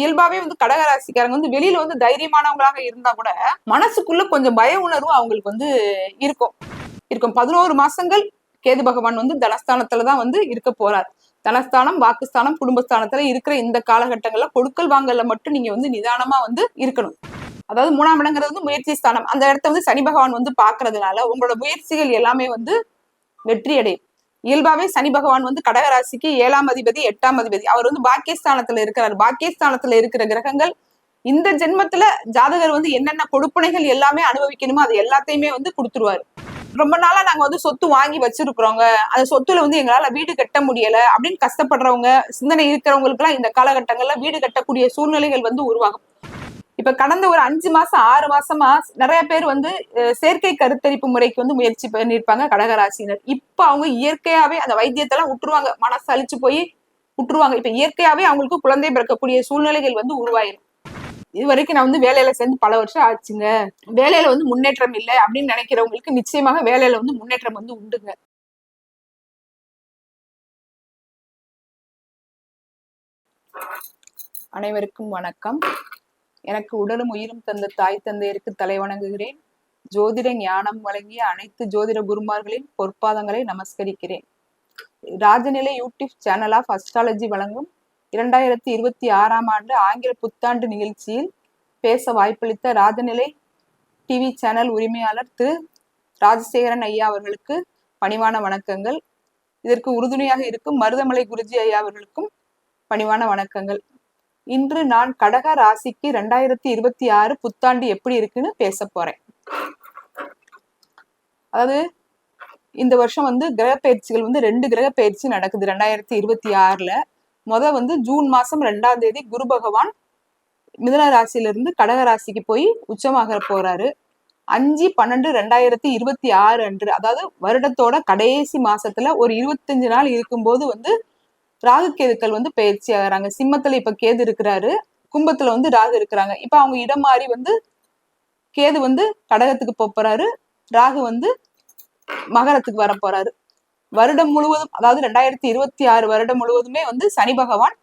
இயல்பாவே வந்து கடகராசிக்காரங்க வந்து வெளியில வந்து தைரியமானவங்களாக இருந்தா கூட மனசுக்குள்ள கொஞ்சம் பய உணர்வு அவங்களுக்கு வந்து இருக்கும். இருக்கும். பதினோரு மாசங்கள் கேது பகவான் வந்து தனஸ்தானத்துல தான் வந்து இருக்க போறார். தனஸ்தானம் வாக்குஸ்தானம் குடும்பஸ்தானத்துல இருக்கிற இந்த காலகட்டங்கள்ல கொடுக்கல் வாங்கல மட்டும் நீங்க வந்து நிதானமா வந்து இருக்கணும். அதாவது மூணாம் இடங்கிறது வந்து முயற்சி ஸ்தானம். அந்த இடத்த வந்து சனி பகவான் வந்து பாக்குறதுனால உங்களோட முயற்சிகள் எல்லாமே வந்து வெற்றி அடையும் இயல்பாவே சனி பகவான் வந்து கடகராசிக்கு ஏழாம் அதிபதி எட்டாம் அதிபதி. அவர் வந்து பாக்கியஸ்தானத்துல இருக்கிறார். பாக்கியஸ்தானத்துல இருக்கிற கிரகங்கள் இந்த ஜென்மத்துல ஜாதகர் வந்து என்னென்ன கொடுப்பனைகள் எல்லாமே அனுபவிக்கணுமோ அது எல்லாத்தையுமே வந்து கொடுத்துருவாரு. ரொம்ப நாளா நாங்க வந்து சொத்து வாங்கி வச்சிருக்கிறோங்க. அந்த சொத்துல வந்து எங்களால வீடு கட்ட முடியல அப்படின்னு கஷ்டப்படுறவங்க சிந்தனை இருக்கிறவங்களுக்கு எல்லாம் இந்த காலகட்டங்கள்ல வீடு கட்டக்கூடிய சூழ்நிலைகள் வந்து உருவாகும். இப்ப கடந்த ஒரு அஞ்சு மாசம் ஆறு மாசமா நிறைய பேர் வந்து செயற்கை கருத்தரிப்பு முறைக்கு வந்து முயற்சி பண்ணியிருப்பாங்க கடகராசினர் இப்ப அவங்க இயற்கையாவே அந்த வைத்தியத்தெல்லாம் விட்டுருவாங்க மனசு அழிச்சு போய் விட்டுருவாங்க இப்ப இயற்கையாவே அவங்களுக்கு குழந்தை பிறக்கக்கூடிய சூழ்நிலைகள் வந்து உருவாயிரும். இது வரைக்கும் நான் வந்து வேலையில சேர்ந்து பல வருஷம் ஆச்சுங்க. வேலையில வந்து முன்னேற்றம் இல்லை அப்படின்னு நினைக்கிறவங்களுக்கு நிச்சயமாக வேலையில வந்து முன்னேற்றம் வந்து உண்டுங்க. அனைவருக்கும் வணக்கம். எனக்கு உடலும் உயிரும் தந்த தாய் தந்தையருக்கு தலை வணங்குகிறேன். ஜோதிட ஞானம் வழங்கிய அனைத்து ஜோதிட குருமார்களின் பொற்பாதங்களை நமஸ்கரிக்கிறேன். Rajanilai YouTube channel of astrology வழங்கும் இரண்டாயிரத்தி இருபத்தி ஆறாம் ஆண்டு ஆங்கில புத்தாண்டு நிகழ்ச்சியில் பேச வாய்ப்பளித்த ராஜநிலை டிவி சேனல் உரிமையாளர் திரு ராஜசேகரன் ஐயா அவர்களுக்கு பணிவான வணக்கங்கள். இதற்கு உறுதுணையாக இருக்கும் மருதமலை குருஜி ஐயா அவர்களுக்கும் பணிவான வணக்கங்கள். இன்று நான் கடக ராசிக்கு ரெண்டாயிரத்தி இருபத்தி ஆறு புத்தாண்டு எப்படி இருக்குன்னு பேச போறேன். அதாவது இந்த வருஷம் வந்து கிரக பயிற்சிகள் வந்து ரெண்டு கிரக பயிற்சி நடக்குது ரெண்டாயிரத்தி இருபத்தி ஆறுல. முத வந்து ஜூன் மாசம் ரெண்டாம் தேதி குரு பகவான் மிதன ராசியிலிருந்து கடக ராசிக்கு போய் உச்சமாக போறாரு. அஞ்சு பன்னெண்டு ரெண்டாயிரத்தி இருபத்தி ஆறு அன்று அதாவது வருடத்தோட கடைசி மாசத்துல ஒரு இருபத்தஞ்சு நாள் இருக்கும்போது வந்து ராகு கேதுக்கள் வந்து பயிற்சி ஆகுறாங்க. சிம்மத்துல இப்ப கேது இருக்கிறாரு. கும்பத்துல வந்து ராகு இருக்கிறாங்க. இப்ப அவங்க இடம் மாறி வந்து கேது வந்து கடகத்துக்கு போறாரு. ராகு வந்து மகரத்துக்கு வர போறாரு. வருடம் முழுவதும் அதாவது ரெண்டாயிரத்தி இருபத்தி ஆறு வருடம் முழுவதுமே வந்து சனி பகவான்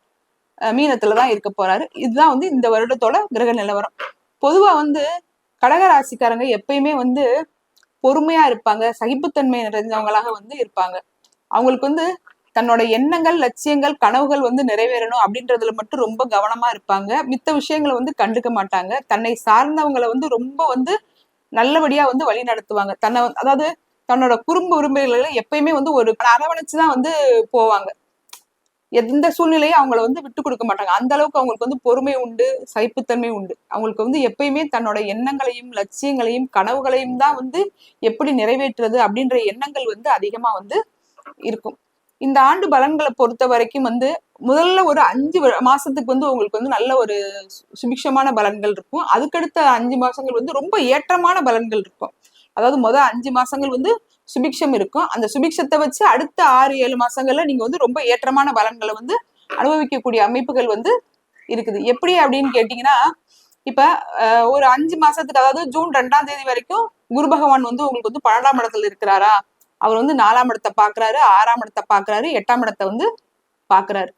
அஹ், மீனத்துல தான் இருக்க போறாரு. இதுதான் வந்து இந்த வருடத்தோட கிரக நிலவரம். பொதுவா வந்து கடகராசிக்காரங்க எப்பயுமே வந்து பொறுமையா இருப்பாங்க. சகிப்புத்தன்மை நிறைஞ்சவங்களாக வந்து இருப்பாங்க. அவங்களுக்கு வந்து தன்னோட எண்ணங்கள் லட்சியங்கள் கனவுகள் வந்து நிறைவேறணும் அப்படின்றதுல மட்டும் ரொம்ப கவனமா இருப்பாங்க. மித்த விஷயங்களை வந்து கண்டுக்க மாட்டாங்க. தன்னை சார்ந்தவங்களை வந்து ரொம்ப வந்து நல்லபடியா வந்து வழி நடத்துவாங்க. தன்னை அதாவது தன்னோட குடும்ப உரிமைகளை எப்பயுமே வந்து ஒரு அரவணைச்சுதான் வந்து போவாங்க. எந்த சூழ்நிலையும் அவங்கள வந்து விட்டு கொடுக்க மாட்டாங்க. அந்த அளவுக்கு அவங்களுக்கு வந்து பொறுமை உண்டு சகிப்புத்தன்மை உண்டு. அவங்களுக்கு வந்து எப்பயுமே தன்னோட எண்ணங்களையும் லட்சியங்களையும் கனவுகளையும் தான் வந்து எப்படி நிறைவேற்றுறது அப்படின்ற எண்ணங்கள் வந்து அதிகமா வந்து இருக்கும். இந்த ஆண்டு பலன்களை பொறுத்த வரைக்கும் வந்து முதல்ல ஒரு அஞ்சு மாசத்துக்கு வந்து உங்களுக்கு வந்து நல்ல ஒரு சுபிக்ஷமான பலன்கள் இருக்கும். அதுக்கடுத்த அஞ்சு மாசங்கள் வந்து ரொம்ப ஏற்றமான பலன்கள் இருக்கும். அதாவது முதல் அஞ்சு மாசங்கள் வந்து சுபிக்ஷம் இருக்கும். அந்த சுபிக்ஷத்தை வச்சு அடுத்த ஆறு ஏழு மாசங்கள்ல நீங்க வந்து ரொம்ப ஏற்றமான பலன்களை வந்து அனுபவிக்கக்கூடிய அமைப்புகள் வந்து இருக்குது. எப்படி அப்படின்னு கேட்டீங்கன்னா இப்ப ஒரு அஞ்சு மாசத்துக்கு அதாவது ஜூன் ரெண்டாம் தேதி வரைக்கும் குரு பகவான் வந்து உங்களுக்கு வந்து பன்னெண்டாம் இடத்துல இருக்கிறாரா? அவர் வந்து நாலாம் இடத்தை பாக்குறாரு ஆறாம் இடத்தை பாக்குறாரு எட்டாம் இடத்தை வந்து பாக்குறாரு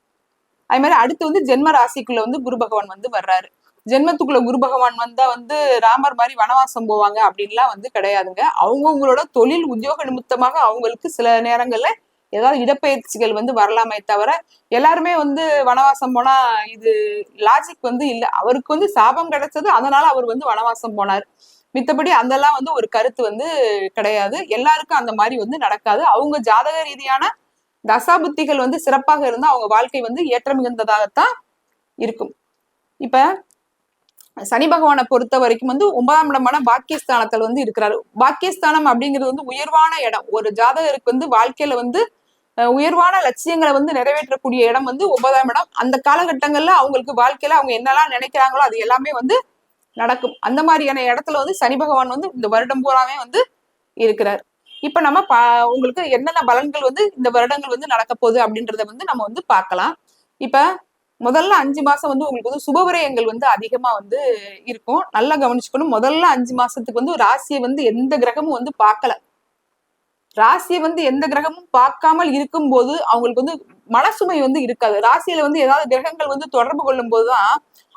அதே மாதிரி அடுத்து வந்து ஜென்ம ராசிக்குள்ள வந்து குரு பகவான் வந்து வர்றாரு. ஜென்மத்துக்குள்ள குரு பகவான் வந்தா வந்து ராமர் மாதிரி வனவாசம் போவாங்க அப்படின்லாம் வந்து கிடையாதுங்க. அவங்கவுங்களோட தொழில் உத்தியோக நிமித்தமாக அவங்களுக்கு சில நேரங்கள்ல ஏதாவது இடப்பெயர்ச்சிகள் வந்து வரலாமே தவிர எல்லாருமே வந்து வனவாசம் போனா இது லாஜிக் வந்து இல்ல. அவருக்கு வந்து சாபம் கிடைச்சது அதனால அவர் வந்து வனவாசம் போனார். மித்தபடி அதெல்லாம் வந்து ஒரு கருத்து வந்து கிடையாது. எல்லாருக்கும் அந்த மாதிரி வந்து நடக்காது. அவங்க ஜாதக ரீதியான தசாபுத்திகள் வந்து சிறப்பாக இருந்தால் அவங்க வாழ்க்கை வந்து ஏற்ற மிகுந்ததாகத்தான் இருக்கும். இப்ப சனி பகவானை பொறுத்த வரைக்கும் வந்து ஒன்பதாம் இடமான பாக்கியஸ்தானத்தில் வந்து இருக்கிறாரு. பாக்கியஸ்தானம் அப்படிங்கிறது வந்து உயர்வான இடம். ஒரு ஜாதகருக்கு வந்து வாழ்க்கையில வந்து உயர்வான லட்சியங்களை வந்து நிறைவேற்றக்கூடிய இடம் வந்து ஒன்பதாம் இடம். அந்த காலகட்டங்கள்ல அவங்களுக்கு வாழ்க்கையில அவங்க என்னெல்லாம் நினைக்கிறாங்களோ அது எல்லாமே வந்து நடக்கும். அந்த மாதிரியான இடத்துல வந்து சனி பகவான் வந்து இந்த வருடம் பூராவே வந்து இருக்கிறார். இப்ப நம்ம பா உங்களுக்கு என்னென்ன பலன்கள் வந்து இந்த வருடங்கள் வந்து நடக்க போகுது அப்படின்றத வந்து நம்ம வந்து பார்க்கலாம். இப்ப முதல்ல அஞ்சு மாசம் வந்து உங்களுக்கு வந்து சுபவிரயங்கள் வந்து அதிகமா வந்து இருக்கும். நல்லா கவனிச்சுக்கணும். முதல்ல அஞ்சு மாசத்துக்கு வந்து ராசியை வந்து எந்த கிரகமும் வந்து பார்க்கல. ராசியை வந்து எந்த கிரகமும் பார்க்காமல் இருக்கும்போது அவங்களுக்கு வந்து மனசுமை வந்து இருக்காது. ராசியில வந்து ஏதாவது கிரகங்கள் வந்து தொடர்பு கொள்ளும் போதுதான்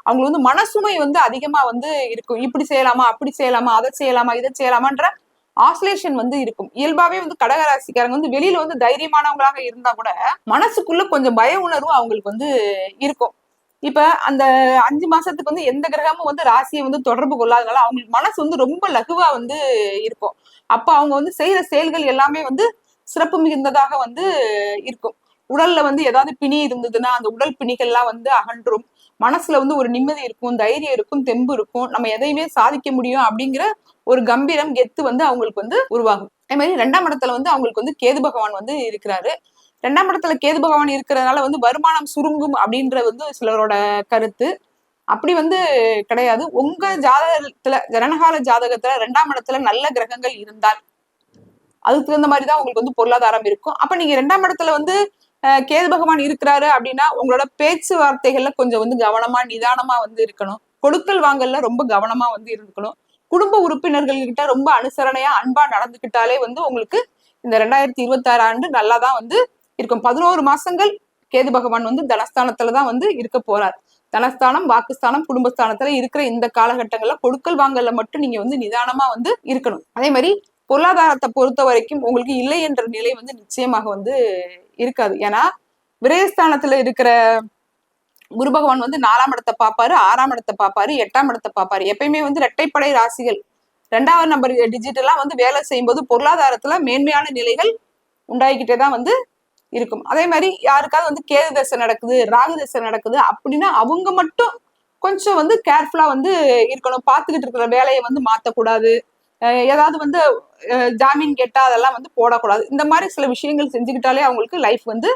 அவங்களுக்கு வந்து மனசுமை வந்து அதிகமா வந்து இருக்கும். இப்படி செய்யலாமா அப்படி செய்யலாமா அதை செய்யலாமா இதை செய்யலாமான்ற ஆஸ்லேஷன் வந்து இருக்கும். இயல்பாவே வந்து கடகராசிக்காரங்க வந்து வெளியில வந்து தைரியமானவங்களாக இருந்தா கூட மனசுக்குள்ள கொஞ்சம் பய உணர்வு அவங்களுக்கு வந்து இருக்கும். இப்ப அந்த அஞ்சு மாசத்துக்கு வந்து எந்த கிரகமும் வந்து ராசியை வந்து தொடர்பு கொள்ளாதனால அவங்களுக்கு மனசு வந்து ரொம்ப லகுவா வந்து இருக்கும். அப்ப அவங்க வந்து செய்யற செயல்கள் எல்லாமே வந்து சிறப்பு மிகுந்ததாக வந்து இருக்கும். உடல்ல வந்து ஏதாவது பிணி இருந்ததுன்னா அந்த உடல் பிணிகள்லாம் வந்து அகன்றும். மனசுல வந்து ஒரு நிம்மதி இருக்கும் தைரியம் இருக்கும் தெம்பு இருக்கும். நம்ம எதையுமே சாதிக்க முடியும் அப்படிங்கிற ஒரு கம்பீரம் கெத்து வந்து அவங்களுக்கு வந்து உருவாகும். அதே மாதிரி ரெண்டாம் இடத்துல வந்து அவங்களுக்கு வந்து கேது பகவான் வந்து இருக்கிறாரு. ரெண்டாம் இடத்துல கேது பகவான் இருக்கிறதுனால வந்து வருமானம் சுருங்கும் அப்படின்ற வந்து சிலரோட கருத்து. அப்படி வந்து கிடையாது. உங்க ஜாதகத்துல ஜனகால ஜாதகத்துல ரெண்டாம் இடத்துல நல்ல கிரகங்கள் இருந்தால் அதுக்கு தகுந்த மாதிரி தான் உங்களுக்கு வந்து பொருளாதாரம் இருக்கும். அப்ப நீங்க ரெண்டாம் இடத்துல வந்து கேது பகவான் இருக்கிறாரு அப்படின்னா உங்களோட பேச்சுவார்த்தைகள்ல கொஞ்சம் வந்து கவனமா நிதானமா வந்து இருக்கணும். கொடுக்கல் வாங்கல்ல ரொம்ப கவனமா வந்து இருக்கணும். குடும்ப உறுப்பினர்கள் கிட்ட ரொம்ப அனுசரணையா அன்பா நடந்துகிட்டாலே வந்து உங்களுக்கு இந்த ரெண்டாயிரத்தி இருபத்தி ஆறு ஆண்டு நல்லா தான் வந்து இருக்கும். பதினோரு மாசங்கள் கேது பகவான் வந்து தனஸ்தானத்துல தான் வந்து இருக்க போறார். தனஸ்தானம் வாக்குஸ்தானம் குடும்பஸ்தானத்துல இருக்கிற இந்த காலகட்டங்கள்ல கொடுக்கல் வாங்கல மட்டும் நீங்க வந்து நிதானமா வந்து இருக்கணும். அதே மாதிரி பொருளாதாரத்தை பொறுத்த வரைக்கும் உங்களுக்கு இல்லை என்ற நிலை வந்து நிச்சயமாக வந்து இருக்காது. ஏன்னா விரயஸ்தானத்துல இருக்கிற குரு பகவான் வந்து நாலாம் இடத்தை பார்ப்பாரு ஆறாம் இடத்தை பார்ப்பாரு எட்டாம் இடத்தை பார்ப்பாரு. எப்பயுமே வந்து இரட்டைப்படை ராசிகள் ரெண்டாவது நம்பர் டிஜிட்டெல்லாம் வந்து வேலை செய்யும்போது பொருளாதாரத்துல மேன்மையான நிலைகள் உண்டாகிக்கிட்டே தான் வந்து இருக்கும். அதே மாதிரி யாருக்காவது வந்து கேது தசை நடக்குது ராகு தசை நடக்குது அப்படின்னா அவங்க மட்டும் கொஞ்சம் வந்து கேர்ஃபுல்லா வந்து இருக்கணும். பார்த்துக்கிட்டு இருக்கிற வேலையை வந்து மாற்றக்கூடாது ஏதாவது வந்து ஜாமீன் கேட்டா அதெல்லாம் வந்து போடக்கூடாது. இந்த மாதிரி சில விஷயங்கள் செஞ்சுக்கிட்டாலே அவங்களுக்கு லைஃப் வந்து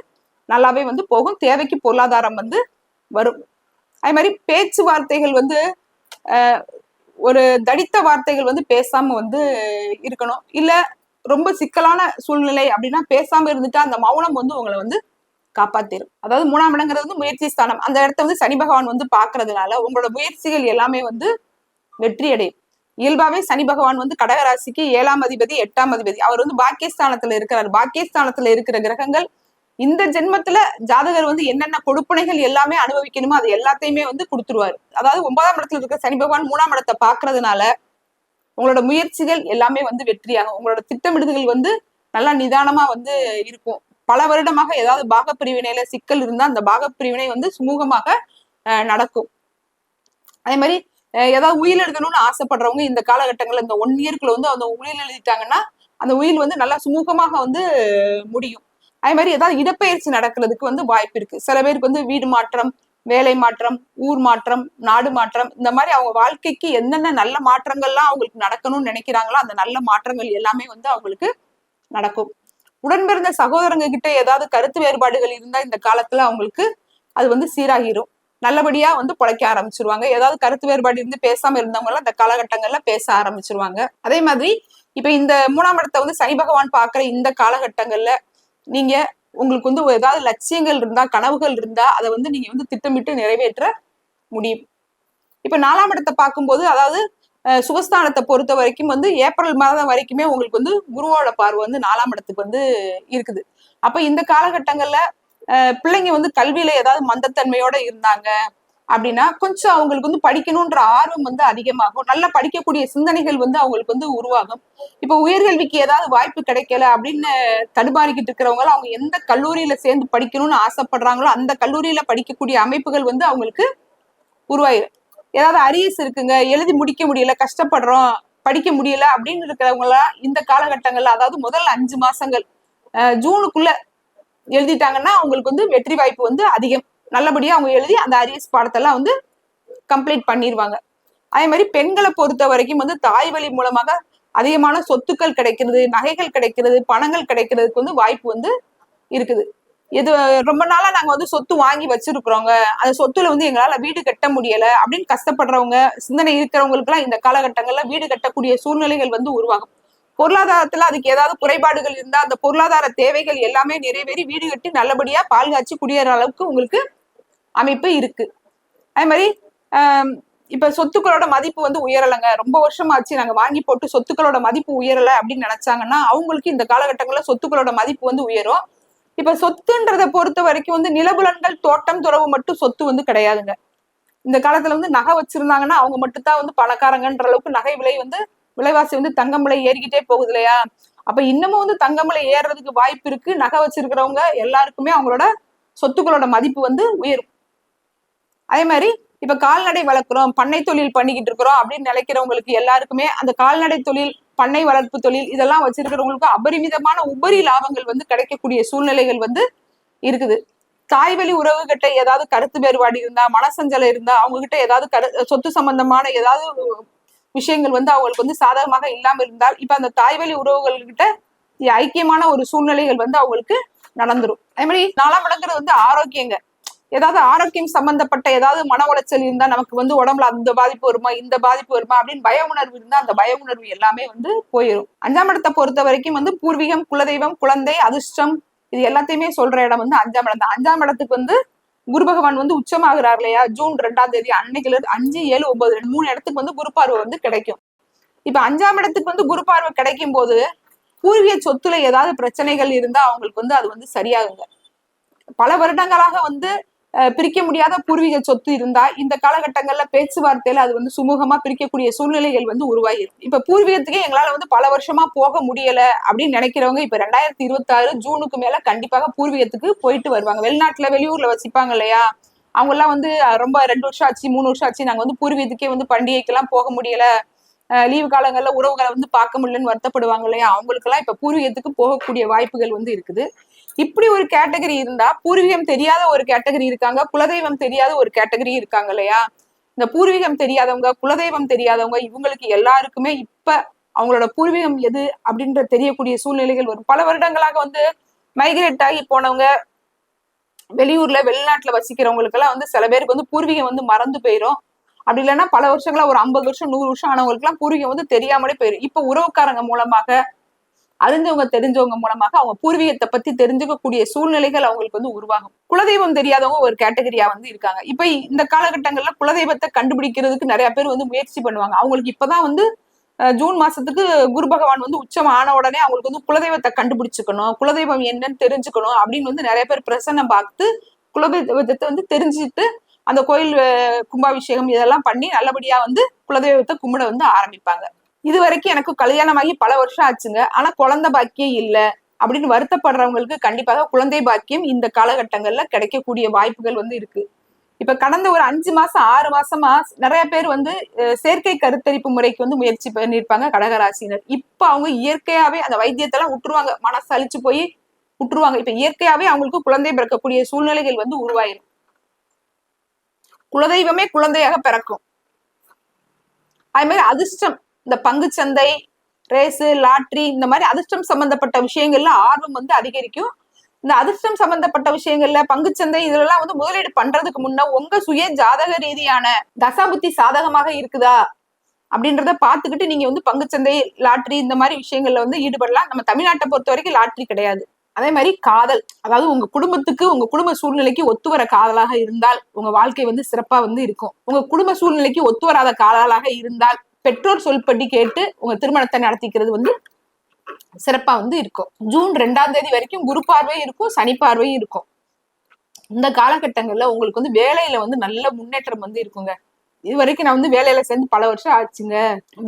நல்லாவே வந்து போகும். தேவைக்கு பொருளாதாரம் வந்து வரும். அதே மாதிரி பேச்சுவார்த்தைகள் வந்து ஒரு தடித்த வார்த்தைகள் வந்து பேசாம வந்து இருக்கணும். இல்ல ரொம்ப சிக்கலான சூழ்நிலை அப்படின்னா பேசாம இருந்துட்டு அந்த மௌனம் வந்து உங்களை வந்து காப்பாத்திரும். அதாவது மூணாம் இடங்கிறது வந்து முயற்சி ஸ்தானம். அந்த இடத்த வந்து சனி பகவான் வந்து பாக்குறதுனால உங்களோட முயற்சிகள் எல்லாமே வந்து வெற்றி அடையும் இயல்பாவே சனி பகவான் வந்து கடகராசிக்கு ஏழாம் அதிபதி எட்டாம் அதிபதி. அவர் வந்து பாக்கியஸ்தானத்துல இருக்கிறார். பாக்கியஸ்தானத்துல இருக்கிற கிரகங்கள் இந்த ஜென்மத்துல ஜாதகர் வந்து என்னென்ன கொடுப்பனைகள் எல்லாமே அனுபவிக்கணுமோ அது எல்லாத்தையுமே வந்து கொடுத்துருவாரு. அதாவது ஒன்பதாம் இடத்துல இருக்கிற சனி பகவான் மூணாம் இடத்தை பாக்குறதுனால உங்களோட முயற்சிகள் எல்லாமே வந்து வெற்றியாகும். உங்களோட திட்டமிடுதல்கள் வந்து நல்லா நிதானமா வந்து இருக்கும். பல வருடமாக ஏதாவது பாகப்பிரிவினையில சிக்கல் இருந்தா அந்த பாகப்பிரிவினை வந்து சுமூகமாக நடக்கும். அதே மாதிரி ஏதாவது உயில் எழுதணும்னு ஆசைப்படுறவங்க இந்த காலகட்டங்கள்ல இந்த ஒன் இயர்க்குள்ள வந்து அந்த உயில் எழுதிட்டாங்கன்னா அந்த உயிர் வந்து நல்லா சுமூகமாக வந்து முடியும். அதே மாதிரி ஏதாவது இடப்பெயர்ச்சி நடக்கிறதுக்கு வந்து வாய்ப்பு இருக்கு. சில பேருக்கு வந்து வீடு மாற்றம் வேலை மாற்றம் ஊர் மாற்றம் நாடு மாற்றம் இந்த மாதிரி அவங்க வாழ்க்கைக்கு என்னென்ன நல்ல மாற்றங்கள்லாம் அவங்களுக்கு நடக்கணும்னு நினைக்கிறாங்களோ அந்த நல்ல மாற்றங்கள் எல்லாமே வந்து அவங்களுக்கு நடக்கும். உடன்பிறந்த சகோதரங்க கிட்ட ஏதாவது கருத்து வேறுபாடுகள் இருந்தா இந்த காலத்துல அவங்களுக்கு அது வந்து சீராகிரும். நல்லபடியா வந்து பிழைக்க ஆரம்பிச்சிருவாங்க. ஏதாவது கருத்து வேறுபாடு இருந்து பேசாம இருந்தவங்க எல்லாம் இந்த காலகட்டங்கள்ல பேச ஆரம்பிச்சிருவாங்க. அதே மாதிரி இப்ப இந்த மூணாம் இடத்தை வந்து சனி பகவான் பாக்குற இந்த காலகட்டங்கள்ல நீங்க உங்களுக்கு வந்து ஏதாவது லட்சியங்கள் இருந்தா கனவுகள் இருந்தா அதை வந்து நீங்க வந்து திட்டமிட்டு நிறைவேற்ற முடியும். இப்ப நாலாம் இடத்தை பார்க்கும்போது அதாவது சுகஸ்தானத்தை பொறுத்த வரைக்கும் வந்து ஏப்ரல் மாதம் வரைக்குமே உங்களுக்கு வந்து குருவோட பார்வை வந்து நாலாம் இடத்துக்கு வந்து இருக்குது. அப்ப இந்த காலகட்டங்கள்ல பிள்ளைங்க வந்து கல்வியில ஏதாவது மந்தத்தன்மையோட இருந்தாங்க அப்படின்னா கொஞ்சம் அவங்களுக்கு வந்து படிக்கணும்ன்ற ஆர்வம் வந்து அதிகமாகும். நல்லா படிக்கக்கூடிய சிந்தனைகள் வந்து அவங்களுக்கு வந்து உருவாகும். இப்ப உயர்கல்விக்கு ஏதாவது வாய்ப்பு கிடைக்கல அப்படின்னு தடுமாறிக்கிட்டு இருக்கிறவங்க அவங்க எந்த கல்லூரியில சேர்ந்து படிக்கணும்னு ஆசைப்படுறாங்களோ அந்த கல்லூரியில படிக்கக்கூடிய அமைப்புகள் வந்து அவங்களுக்கு உருவாயிரும் ஏதாவது அரியஸ் இருக்குங்க எழுதி முடிக்க முடியல கஷ்டப்படுறோம் படிக்க முடியல அப்படின்னு இருக்கிறவங்கள இந்த காலகட்டங்கள்ல அதாவது முதல் அஞ்சு மாசங்கள் ஜூனுக்குள்ள எழுதிட்டாங்கன்னா அவங்களுக்கு வந்து வெற்றி வாய்ப்பு வந்து அதிகம். நல்லபடியா அவங்க எழுதி அந்த அரியஸ் பாடத்தெல்லாம் வந்து கம்ப்ளீட் பண்ணிடுவாங்க அதே மாதிரி பெண்களை பொறுத்த வரைக்கும் வந்து தாய் வழி மூலமாக அதிகமான சொத்துக்கள் கிடைக்கிறது நகைகள் கிடைக்கிறது பணங்கள் கிடைக்கிறதுக்கு வந்து வாய்ப்பு வந்து இருக்குது. இது ரொம்ப நாளா நாங்க வந்து சொத்து வாங்கி வச்சிருக்கிறோங்க. அந்த சொத்துல வந்து எங்களால வீடு கட்ட முடியல அப்படின்னு கஷ்டப்படுறவங்க சிந்தனை இருக்கிறவங்களுக்கு எல்லாம் இந்த காலகட்டங்கள்ல வீடு கட்டக்கூடிய சூழ்நிலைகள் வந்து உருவாகும். பொருளாதாரத்துல அதுக்கு ஏதாவது குறைபாடுகள் இருந்தா அந்த பொருளாதார தேவைகள் எல்லாமே நிறைவேறி வீடு கட்டி நல்லபடியா பால் காய்ச்சி குடியேற அளவுக்கு உங்களுக்கு அமைப்பு இருக்கு. அதே மாதிரி இப்ப சொத்துக்களோட மதிப்பு வந்து உயரலைங்க. ரொம்ப வருஷம் ஆச்சு நாங்க வாங்கி போட்டு சொத்துக்களோட மதிப்பு உயரல அப்படின்னு நினைச்சாங்கன்னா அவங்களுக்கு இந்த காலகட்டங்கள்ல சொத்துக்களோட மதிப்பு வந்து உயரும். இப்ப சொத்துன்றதை பொறுத்த வரைக்கும் வந்து நிலபுலன்கள் தோட்டம் துறவு மட்டும் சொத்து வந்து கிடையாதுங்க. இந்த காலத்துல வந்து நகை வச்சிருந்தாங்கன்னா அவங்க மட்டும்தான் வந்து பணக்காரங்கன்ற அளவுக்கு நகை விலை வந்து விலைவாசி வந்து தங்கம் விலை ஏறிக்கிட்டே போகுது இல்லையா? அப்ப இன்னமும் வந்து தங்கம் விலை ஏறுறதுக்கு வாய்ப்பு இருக்கு. நகை வச்சிருக்கிறவங்க எல்லாருக்குமே அவங்களோட சொத்துக்களோட மதிப்பு வந்து உயரும். அதே மாதிரி இப்ப கால்நடை வளர்க்குறோம் பண்ணை தொழில் பண்ணிக்கிட்டு இருக்கிறோம் அப்படின்னு நினைக்கிறவங்களுக்கு எல்லாருக்குமே அந்த கால்நடை தொழில் பண்ணை வளர்ப்பு தொழில் இதெல்லாம் வச்சிருக்கிறவங்களுக்கு அபரிமிதமான உபரி லாபங்கள் வந்து கிடைக்கக்கூடிய சூழ்நிலைகள் வந்து இருக்குது. தாய்வழி உறவு கிட்ட ஏதாவது கருத்து வேறுபாடு இருந்தா மனசஞ்சலம் இருந்தா அவங்க கிட்ட ஏதாவது கரு சொத்து சம்பந்தமான ஏதாவது விஷயங்கள் வந்து அவங்களுக்கு வந்து சாதகமாக இல்லாம இருந்தால் இப்ப அந்த தாய்வழி உறவுகள் கிட்ட ஐக்கியமான ஒரு சூழ்நிலைகள் வந்து அவங்களுக்கு நடந்துரும். அதே மாதிரி நாலாம் மடங்கிறது வந்து ஆரோக்கியங்க. ஏதாவது ஆரோக்கியம் சம்பந்தப்பட்ட ஏதாவது மன உளைச்சல் இருந்தா நமக்கு வந்து உடம்புல அந்த பாதிப்பு வருமா இந்த பாதிப்பு வருமா அப்படின்னு பய உணர்வு இருந்தா அந்த பய உணர்வு எல்லாமே வந்து போயிடும் அஞ்சாம் இடத்தை பொறுத்த வரைக்கும் வந்து பூர்வீகம் குலதெய்வம் குழந்தை அதிர்ஷ்டம் இது எல்லாத்தையுமே சொல்ற இடம் வந்து அஞ்சாம் இடம் அஞ்சாம் இடத்துக்கு வந்து குரு பகவான் வந்து உச்சமாகிறார் இல்லையா? ஜூன் ரெண்டாம் தேதி அன்னைக்குல இருந்து அஞ்சு ஏழு ஒன்பது ரெண்டு மூணு இடத்துக்கு வந்து குரு பார்வை வந்து கிடைக்கும். இப்ப அஞ்சாம் இடத்துக்கு வந்து குரு பார்வை கிடைக்கும் போது பூர்வீக சொத்துல ஏதாவது பிரச்சனைகள் இருந்தா அவங்களுக்கு வந்து அது வந்து சரியாகுங்க. பல வருடங்களாக வந்து பிரிக்க முடியாத பூர்வீக சொத்து இருந்தா இந்த காலகட்டங்கள்ல பேச்சுவார்த்தையில அது வந்து சுமூகமா பிரிக்கக்கூடிய சூழ்நிலைகள் வந்து உருவாகிருக்கு. இப்ப பூர்வீகத்துக்கே எங்களால வந்து பல வருஷமா போக முடியல அப்படின்னு நினைக்கிறவங்க இப்ப ரெண்டாயிரத்தி இருபத்தி ஆறு ஜூனுக்கு மேல கண்டிப்பாக பூர்வீகத்துக்கு போயிட்டு வருவாங்க. வெளிநாட்டுல வெளியூர்ல வசிப்பாங்க இல்லையா? அவங்க எல்லாம் வந்து ரொம்ப ரெண்டு வருஷம் ஆச்சு மூணு வருஷம் ஆச்சு நாங்க வந்து பூர்வீகத்துக்கே வந்து பண்டிகைக்கெல்லாம் போக முடியல. லீவு காலங்கள்ல உறவுகளை வந்து பார்க்க முடியலன்னு வருத்தப்படுவாங்க இல்லையா? அவங்களுக்கெல்லாம் இப்ப பூர்வீகத்துக்கு போகக்கூடிய வாய்ப்புகள் வந்து இருக்குது. இப்படி ஒரு கேட்டகரி இருந்தா பூர்வீகம் தெரியாத ஒரு கேட்டகரி இருக்காங்க குலதெய்வம் தெரியாத ஒரு கேட்டகரி இருக்காங்க இல்லையா? இந்த பூர்வீகம் தெரியாதவங்க குலதெய்வம் தெரியாதவங்க இவங்களுக்கு எல்லாருக்குமே இப்ப அவங்களோட பூர்வீகம் எது அப்படின்ற தெரியக்கூடிய சூழ்நிலைகள் வரும். பல வருடங்களாக வந்து மைக்ரேட் ஆகி போனவங்க வெளியூர்ல வெளிநாட்டுல வசிக்கிறவங்களுக்கு எல்லாம் வந்து சில பேருக்கு வந்து பூர்வீகம் வந்து மறந்து போயிரும். அப்படி இல்லைன்னா பல வருஷங்களா ஒரு ஐம்பது வருஷம் நூறு வருஷம் ஆனவங்களுக்கு எல்லாம் பூர்வீகம் வந்து தெரியாமலே போயிரும். இப்ப உறவுக்காரங்க மூலமாக அறிஞ்சவங்க தெரிஞ்சவங்க மூலமாக அவங்க பூர்வீகத்தை பத்தி தெரிஞ்சுக்கக்கூடிய சூழ்நிலைகள் அவங்களுக்கு வந்து உருவாகும். குலதெய்வம் தெரியாதவங்க ஒரு கேட்டகரியா வந்து இருக்காங்க. இப்ப இந்த காலகட்டங்கள்ல குலதெய்வத்தை கண்டுபிடிக்கிறதுக்கு நிறைய பேர் வந்து முயற்சி பண்ணுவாங்க. அவங்களுக்கு இப்பதான் வந்து ஜூன் மாசத்துக்கு குரு பகவான் வந்து உச்சம் ஆன உடனே அவங்களுக்கு வந்து குலதெய்வத்தை கண்டுபிடிச்சுக்கணும் குலதெய்வம் என்னன்னு தெரிஞ்சுக்கணும் அப்படின்னு வந்து நிறைய பேர் பிரசன்னம் பார்த்து குலதெய்வத்தை வந்து தெரிஞ்சுட்டு அந்த கோயில் கும்பாபிஷேகம் இதெல்லாம் பண்ணி நல்லபடியா வந்து குலதெய்வத்தை கும்பிட வந்து ஆரம்பிப்பாங்க. இது வரைக்கும் எனக்கு கல்யாணமாகி பல வருஷம் ஆச்சுங்க. ஆனா குழந்தை பாக்கியம் இல்ல. அப்படின்னு வருத்தப்படுறவங்களுக்கு கண்டிப்பாக குழந்தை பாக்கியம் இந்த காலகட்டங்கள்ல கிடைக்கக்கூடிய வாய்ப்புகள் வந்து இருக்கு. இப்ப கடந்த ஒரு அஞ்சு மாசம் ஆறு மாசமா நிறைய பேர் வந்து செயற்கை கருத்தரிப்பு முறைக்கு வந்து முயற்சி பண்ணியிருப்பாங்க கடகராசினர் இப்ப அவங்க இயற்கையாவே அந்த வைத்தியத்தெல்லாம் விட்டுருவாங்க மனசு அழிச்சு போய் விட்டுருவாங்க இப்ப இயற்கையாவே அவங்களுக்கு குழந்தை பிறக்கக்கூடிய சூழ்நிலைகள் வந்து உருவாயிரும் குலதெய்வமே குழந்தையாக பிறக்கும். அதே மாதிரி அதிர்ஷ்டம். இந்த பங்குச்சந்தை ரேஸு லாட்ரி இந்த மாதிரி அதிர்ஷ்டம் சம்பந்தப்பட்ட விஷயங்கள்ல ஆர்வம் வந்து அதிகரிக்கும். இந்த அதிர்ஷ்டம் சம்பந்தப்பட்ட விஷயங்கள்ல பங்குச்சந்தை இதெல்லாம் வந்து முதலீடு பண்றதுக்கு முன்ன உங்க சுய ஜாதக ரீதியான தசாபுத்தி சாதகமாக இருக்குதா? அப்படின்றத பாத்துக்கிட்டு நீங்க வந்து பங்குச்சந்தை லாட்ரி இந்த மாதிரி விஷயங்கள்ல வந்து ஈடுபடலாம். நம்ம தமிழ்நாட்டை பொறுத்த வரைக்கும் லாட்ரி கிடையாது. அதே மாதிரி காதல் அதாவது உங்க குடும்பத்துக்கு உங்க குடும்ப சூழ்நிலைக்கு ஒத்து வர காதலாக இருந்தால் உங்க வாழ்க்கை வந்து சிறப்பா வந்து இருக்கும். உங்க குடும்ப சூழ்நிலைக்கு ஒத்து வராத காதலாக இருந்தால் பெற்றோர் சொல்படி கேட்டு உங்க திருமணத்தை நடத்திக்கிறது வந்து சிறப்பா வந்து இருக்கும். ஜூன் ரெண்டாம் தேதி வரைக்கும் குரு பார்வையும் இருக்கும் சனி பார்வையும் இருக்கும். இந்த காலகட்டங்கள்ல உங்களுக்கு வந்து வேலையில வந்து நல்ல முன்னேற்றம் வந்து இருக்குங்க. இது வரைக்கும் நான் வந்து வேலையில சேர்ந்து பல வருஷம் ஆச்சுங்க.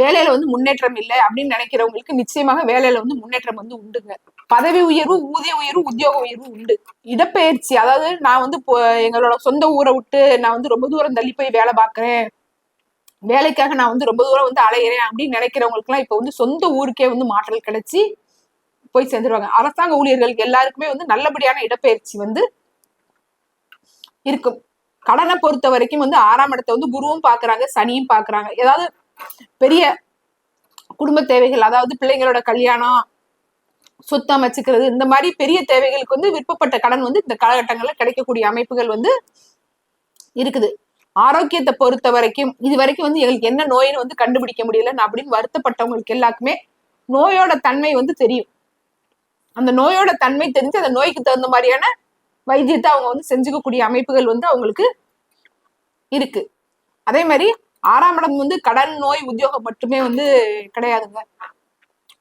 வேலையில வந்து முன்னேற்றம் இல்லை அப்படின்னு நினைக்கிறவங்களுக்கு நிச்சயமாக வேலையில வந்து முன்னேற்றம் வந்து உண்டுங்க. பதவி உயர்வு ஊதிய உயர்வு உத்தியோக உயர்வு உண்டு. இடப்பெயர்ச்சி அதாவது நான் வந்து இப்போ எங்களோட சொந்த ஊரை விட்டு நான் வந்து ரொம்ப தூரம் தள்ளி போய் வேலை பார்க்கறேன். வேலைக்காக நான் வந்து ரொம்ப தூரம் வந்து அலையிறேன் அப்படின்னு நினைக்கிறவங்களுக்கு இப்போ இப்ப வந்து சொந்த ஊருக்கே வந்து மாற்றல் கிடைச்சி போய் சேர்ந்துருவாங்க. அரசாங்க ஊழியர்களுக்கு எல்லாருக்குமே வந்து நல்லபடியான இடப்பெயர்ச்சி வந்து இருக்கும். கடனை பொறுத்த வரைக்கும் வந்து ஆறாம் இடத்தை வந்து குருவும் பாக்குறாங்க சனியும் பாக்குறாங்க. ஏதாவது பெரிய குடும்ப தேவைகள் அதாவது பிள்ளைங்களோட கல்யாணம் சொத்து அமைச்சுக்கிறது இந்த மாதிரி பெரிய தேவைகளுக்கு வந்து விருப்பப்பட்ட கடன் வந்து இந்த காலகட்டங்களில் கிடைக்கக்கூடிய அமைப்புகள் வந்து இருக்குது. ஆரோக்கியத்தை பொறுத்த வரைக்கும் இது வரைக்கும் வந்து எங்களுக்கு என்ன நோயின்னு வந்து கண்டுபிடிக்க முடியல. அப்படின்னு வருத்தப்பட்டவங்களுக்கு எல்லாருக்குமே நோயோட தன்மை வந்து தெரியும். அந்த நோயோட தன்மை தெரிஞ்சு அந்த நோய்க்கு தகுந்த மாதிரியான வைத்தியத்தை அவங்க வந்து செஞ்சுக்கக்கூடிய அமைப்புகள் வந்து அவங்களுக்கு இருக்கு. அதே மாதிரி ஆறாம் இடம் வந்து கடன் நோய் உத்தியோகம் மட்டுமே வந்து கிடையாதுங்க.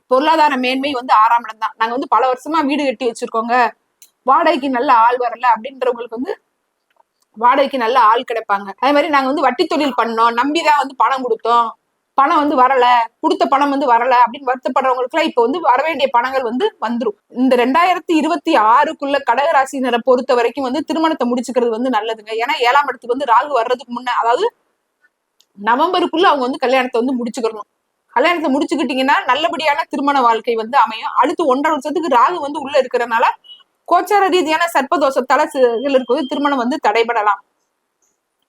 பொருளாதார மேன்மை வந்து ஆறாம் இடம் தான். நாங்க வந்து பல வருஷமா வீடு கட்டி வச்சிருக்கோங்க. வாடகைக்கு நல்ல ஆள் வரல அப்படின்றவங்களுக்கு வந்து வாடகைக்கு நல்ல ஆள் கிடைப்பாங்க. அதே மாதிரி நாங்க வந்து வட்டி தொழில் பண்ணோம். நம்பிதான் வந்து பணம் கொடுத்தோம். பணம் வந்து வரல. கொடுத்த பணம் வந்து வரல அப்படின்னு வருத்தப்படுறவங்களுக்கு எல்லாம் இப்ப வந்து வர வேண்டிய பணங்கள் வந்து வந்துடும் இந்த ரெண்டாயிரத்தி இருபத்தி ஆறுக்குள்ள கடகராசினரை பொறுத்த வரைக்கும் வந்து திருமணத்தை முடிச்சுக்கிறது வந்து நல்லதுங்க. ஏன்னா ஏழாம் இடத்துக்கு வந்து ராகு வர்றதுக்கு முன்ன அதாவது நவம்பருக்குள்ள அவங்க வந்து கல்யாணத்தை வந்து முடிச்சுக்கணும் கல்யாணத்தை முடிச்சுக்கிட்டீங்கன்னா நல்லபடியான திருமண வாழ்க்கை வந்து அமையும். அடுத்து ஒன்றரை வருஷத்துக்கு ராகு வந்து உள்ள இருக்கிறதுனால கோச்சார ரீதியான சர்ப்பதோஷத்தால சிலருக்கு வந்து திருமணம் வந்து தடைபடலாம்.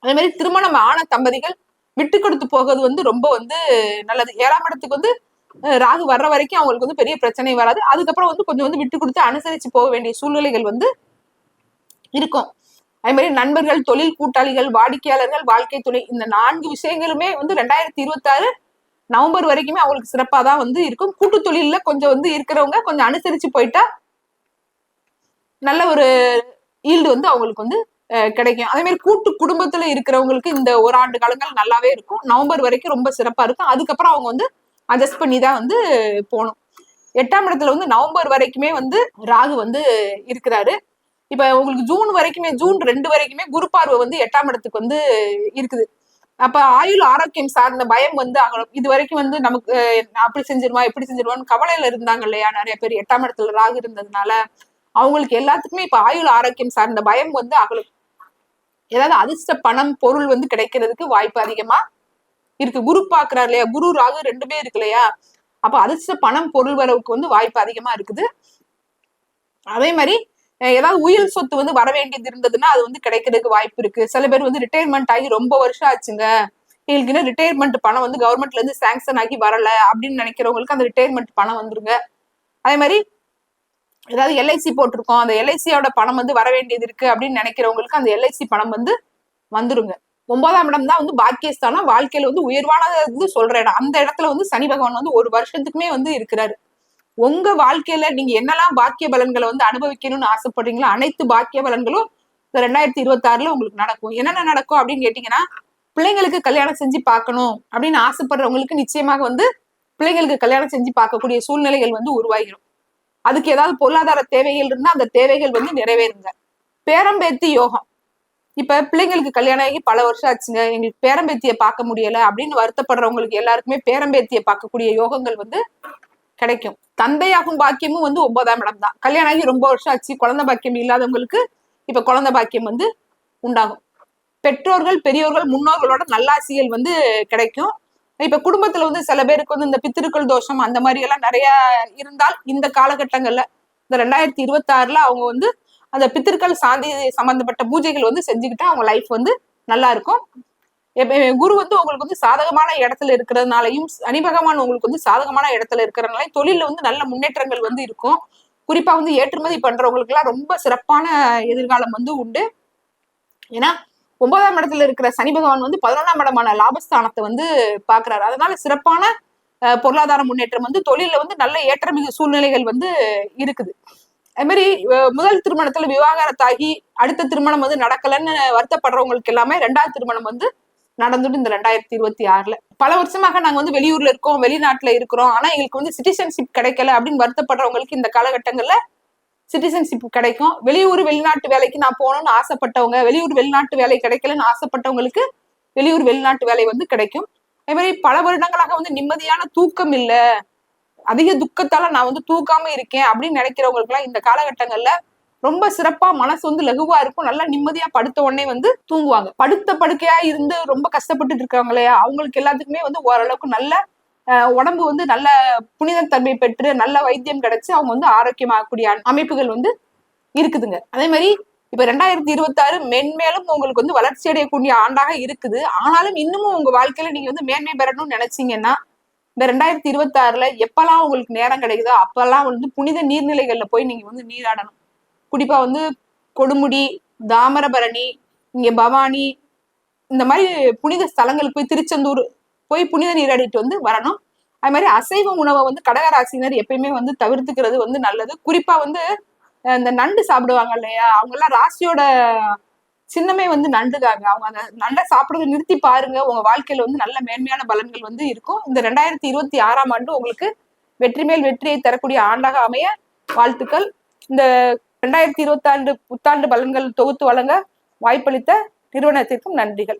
அதே மாதிரி திருமணம் ஆன தம்பதிகள் விட்டு கொடுத்து போகிறது வந்து ரொம்ப வந்து நல்லது. ஏழாம் இடத்துக்கு வந்து ராகு வர்ற வரைக்கும் அவங்களுக்கு வந்து பெரிய பிரச்சனை வராது. அதுக்கப்புறம் வந்து கொஞ்சம் வந்து விட்டு கொடுத்து அனுசரிச்சு போக வேண்டிய சூழ்நிலைகள் வந்து இருக்கும். அதே மாதிரி நண்பர்கள் தொழில் கூட்டாளிகள் வாடிக்கையாளர்கள் வாழ்க்கை துணை இந்த நான்கு விஷயங்களுமே வந்து ரெண்டாயிரத்தி இருபத்தாறு நவம்பர் வரைக்குமே அவங்களுக்கு சிறப்பாக தான் வந்து இருக்கும். கூட்டு தொழில்ல கொஞ்சம் வந்து இருக்கிறவங்க கொஞ்சம் அனுசரிச்சு போயிட்டா நல்ல ஒரு ஈல்டு வந்து அவங்களுக்கு வந்து கிடைக்கும். அதே மாதிரி கூட்டு குடும்பத்துல இருக்கிறவங்களுக்கு இந்த ஒரு ஆண்டு காலங்கள் நல்லாவே இருக்கும். நவம்பர் வரைக்கும் ரொம்ப சிறப்பா இருக்கும். அதுக்கப்புறம் அவங்க வந்து அட்ஜஸ்ட் பண்ணி தான் வந்து போகணும். எட்டாம் இடத்துல வந்து நவம்பர் வரைக்குமே வந்து ராகு வந்து இருக்கிறாரு. இப்ப உங்களுக்கு ஜூன் வரைக்குமே ஜூன் ரெண்டு வரைக்குமே குரு பார்வை வந்து எட்டாம் இடத்துக்கு வந்து இருக்குது. அப்ப ஆயுள் ஆரோக்கியம் சார்ந்த பயம் வந்து இது வரைக்கும் வந்து நமக்கு அஹ், அப்படி செஞ்சிருவா எப்படி செஞ்சிருவான்னு கவலையில இருந்தாங்க இல்லையா? நிறைய பேர் எட்டாம் இடத்துல ராகு இருந்ததுனால அவங்களுக்கு எல்லாத்துக்குமே இப்ப ஆயுள் ஆரோக்கியம் சார்ந்த பயம் வந்து அகலும். ஏதாவது அதிர்ஷ்ட பணம் பொருள் வந்து கிடைக்கிறதுக்கு வாய்ப்பு அதிகமா இருக்கு. குரு பாக்குறாரு இல்லையா? குரு ராகு ரெண்டுமே இருக்கு இல்லையா? அப்ப அதிர்ஷ்ட பணம் பொருள் வரவுக்கு வந்து வாய்ப்பு அதிகமா இருக்குது. அதே மாதிரி ஏதாவது உயிர் சொத்து வந்து வர வேண்டியது இருந்ததுன்னா அது வந்து கிடைக்கிறதுக்கு வாய்ப்பு இருக்கு. சில பேர் வந்து ரிட்டையர்மெண்ட் ஆகி ரொம்ப வருஷம் ஆச்சுங்க. எங்களுக்கு இன்னும் ரிட்டையர்மெண்ட் பணம் வந்து கவர்மெண்ட்ல இருந்து சாங்ஷன் ஆகி வரல அப்படின்னு நினைக்கிறவங்களுக்கு அந்த ரிட்டையர்மெண்ட் பணம் வந்துருங்க. அதே மாதிரி ஏதாவது எல்ஐசி போட்டிருக்கோம். அந்த எல்ஐசியோட பணம் வந்து வர வேண்டியது இருக்கு அப்படின்னு நினைக்கிறவங்களுக்கு அந்த எல்ஐசி பணம் வந்து வந்துருங்க. ஒன்பதாம் இடம் தான் வந்து பாக்கியஸ்தானம். வாழ்க்கையில வந்து உயர்வானது வந்து சொல்ற இடம். அந்த இடத்துல வந்து சனி பகவான் வந்து ஒரு வருஷத்துக்குமே வந்து இருக்கிறாரு. உங்க வாழ்க்கையில நீங்க என்னெல்லாம் பாக்கிய பலன்களை வந்து அனுபவிக்கணும்னு ஆசைப்படுறீங்களோ அனைத்து பாக்கிய பலன்களும் ரெண்டாயிரத்தி இருபத்தி ஆறுல உங்களுக்கு நடக்கும். என்னென்ன நடக்கும் அப்படின்னு கேட்டீங்கன்னா பிள்ளைங்களுக்கு கல்யாணம் செஞ்சு பார்க்கணும் அப்படின்னு ஆசைப்படுறவங்களுக்கு நிச்சயமாக வந்து பிள்ளைங்களுக்கு கல்யாணம் செஞ்சு பார்க்கக்கூடிய சூழ்நிலைகள் வந்து உருவாகிடும் அதுக்கு ஏதாவது பொருளாதார தேவைகள் இருந்தா அந்த தேவைகள் வந்து நிறைவேறுங்க. பேரம்பேத்தி யோகம். இப்ப பிள்ளைங்களுக்கு கல்யாணம் ஆகி பல வருஷம் ஆச்சுங்க. எங்களுக்கு பேரம்பேத்திய பார்க்க முடியல அப்படின்னு வருத்தப்படுறவங்களுக்கு எல்லாருக்குமே பேரம்பேத்திய பார்க்கக்கூடிய யோகங்கள் வந்து கிடைக்கும். தந்தையாகும் பாக்கியமும் வந்து ஒன்பதாம் இடம் தான். கல்யாணம் ஆகி ரொம்ப வருஷம் ஆச்சு. குழந்தை பாக்கியம் இல்லாதவங்களுக்கு இப்ப குழந்தை பாக்கியம் வந்து உண்டாகும். பெற்றோர்கள் பெரியோர்கள் முன்னோர்களோட நல்லாசியல் வந்து கிடைக்கும். இப்ப குடும்பத்துல வந்து சில பேருக்கு வந்து இந்த பித்திருக்கள் தோஷம் அந்த மாதிரி எல்லாம் நிறைய இருந்தால் இந்த காலகட்டங்கள்ல இந்த ரெண்டாயிரத்தி இருபத்தி ஆறுல அவங்க வந்து அந்த பித்திருக்கள் சாந்தி சம்பந்தப்பட்ட பூஜைகள் வந்து செஞ்சுக்கிட்டா அவங்க லைஃப் வந்து நல்லா இருக்கும். எப்ப- குரு வந்து உங்களுக்கு வந்து சாதகமான இடத்துல இருக்கிறதுனாலையும் சனி பகவான் உங்களுக்கு வந்து சாதகமான இடத்துல இருக்கிறதுனால தொழில வந்து நல்ல முன்னேற்றங்கள் வந்து இருக்கும். குறிப்பா வந்து ஏற்றுமதி பண்றவங்களுக்கு எல்லாம் ரொம்ப சிறப்பான எதிர்காலம் வந்து உண்டு. ஏன்னா ஒன்பதாம் இடத்துல இருக்கிற சனி பகவான் வந்து பதினொன்றாம் இடமான லாபஸ்தானத்தை வந்து பாக்குறாரு அதனால சிறப்பான பொருளாதார முன்னேற்றம் வந்து தொழில வந்து நல்ல ஏற்றமிகு சூழ்நிலைகள் வந்து இருக்குது. அது மாதிரி முதல் திருமணத்துல விவாகரத்தாகி அடுத்த திருமணம் வந்து நடக்கலைன்னு வருத்தப்படுறவங்களுக்கு எல்லாமே ரெண்டாவது திருமணம் வந்து நடந்துட்டு இந்த ரெண்டாயிரத்தி இருபத்தி ஆறுல. பல வருஷமாக நாங்க வந்து வெளியூர்ல இருக்கோம் வெளிநாட்டுல இருக்கிறோம். ஆனா எங்களுக்கு வந்து சிட்டிசன்ஷிப் கிடைக்கல அப்படின்னு வருத்தப்படுறவங்களுக்கு இந்த காலகட்டங்கள்ல சிட்டிசன்ஷிப் கிடைக்கும். வெளியூர் வெளிநாட்டு வேலைக்கு நான் போகணும்னு ஆசைப்பட்டவங்க வெளியூர் வெளிநாட்டு வேலை கிடைக்கலன்னு ஆசைப்பட்டவங்களுக்கு வெளியூர் வெளிநாட்டு வேலை வந்து கிடைக்கும். அதே மாதிரி பல வருடங்களாக வந்து நிம்மதியான தூக்கம் இல்லை. அதிக துக்கத்தால நான் வந்து தூக்காம இருக்கேன் அப்படின்னு நினைக்கிறவங்களுக்குலாம் இந்த காலகட்டங்கள்ல ரொம்ப சிறப்பா மனசு வந்து லகுவா இருக்கும். நல்லா நிம்மதியா படுத்த உடனே வந்து தூங்குவாங்க. படுத்த படுக்கையா இருந்து ரொம்ப கஷ்டப்பட்டுட்டு இருக்காங்க இல்லையா? அவங்களுக்கு எல்லாத்துக்குமே வந்து ஓரளவுக்கு நல்ல உடம்பு வந்து நல்ல புனிதத்தன்மை பெற்று நல்ல வைத்தியம் கிடைச்சு அவங்க வந்து ஆரோக்கியமாகக்கூடிய அமைப்புகள் வந்து இருக்குதுங்க. அதே மாதிரி இப்ப ரெண்டாயிரத்தி இருபத்தி ஆறு மென்மேலும் உங்களுக்கு வந்து வளர்ச்சி அடையக்கூடிய ஆண்டாக இருக்குது. ஆனாலும் இன்னமும் உங்க வாழ்க்கையில நீங்க வந்து மேன்மை பெறணும்னு நினைச்சீங்கன்னா இந்த ரெண்டாயிரத்தி இருபத்தி ஆறுல எப்பெல்லாம் உங்களுக்கு நேரம் கிடைக்குதோ அப்பெல்லாம் வந்து புனித நீர்நிலைகள்ல போய் நீங்க வந்து நீராடணும். குறிப்பா வந்து கொடுமுடி தாமரபரணி இங்க பவானி இந்த மாதிரி புனித ஸ்தலங்கள் போய் திருச்செந்தூர் போய் புனித நீராடிட்டு வந்து வரணும். அது மாதிரி அசைவ உணவை வந்து கடகராசினர் எப்பயுமே வந்து தவிர்த்துக்கிறது வந்து நல்லது. குறிப்பா வந்து இந்த நண்டு சாப்பிடுவாங்க இல்லையா? அவங்க எல்லாம் ராசியோட சின்னமே வந்து நண்டுதாங்க. அவங்க அந்த நண்டை சாப்பிடுறதை நிறுத்தி பாருங்க. உங்க வாழ்க்கையில வந்து நல்ல மேன்மையான பலன்கள் வந்து இருக்கும். இந்த ரெண்டாயிரத்தி இருபத்தி ஆறாம் ஆண்டு உங்களுக்கு வெற்றி மேல் வெற்றியை தரக்கூடிய ஆண்டாக அமைய வாழ்த்துக்கள். இந்த ரெண்டாயிரத்தி இருபத்தாண்டு புத்தாண்டு பலன்கள் தொகுத்து வழங்க வாய்ப்பளித்த நிறுவனத்திற்கும் நன்றிகள்.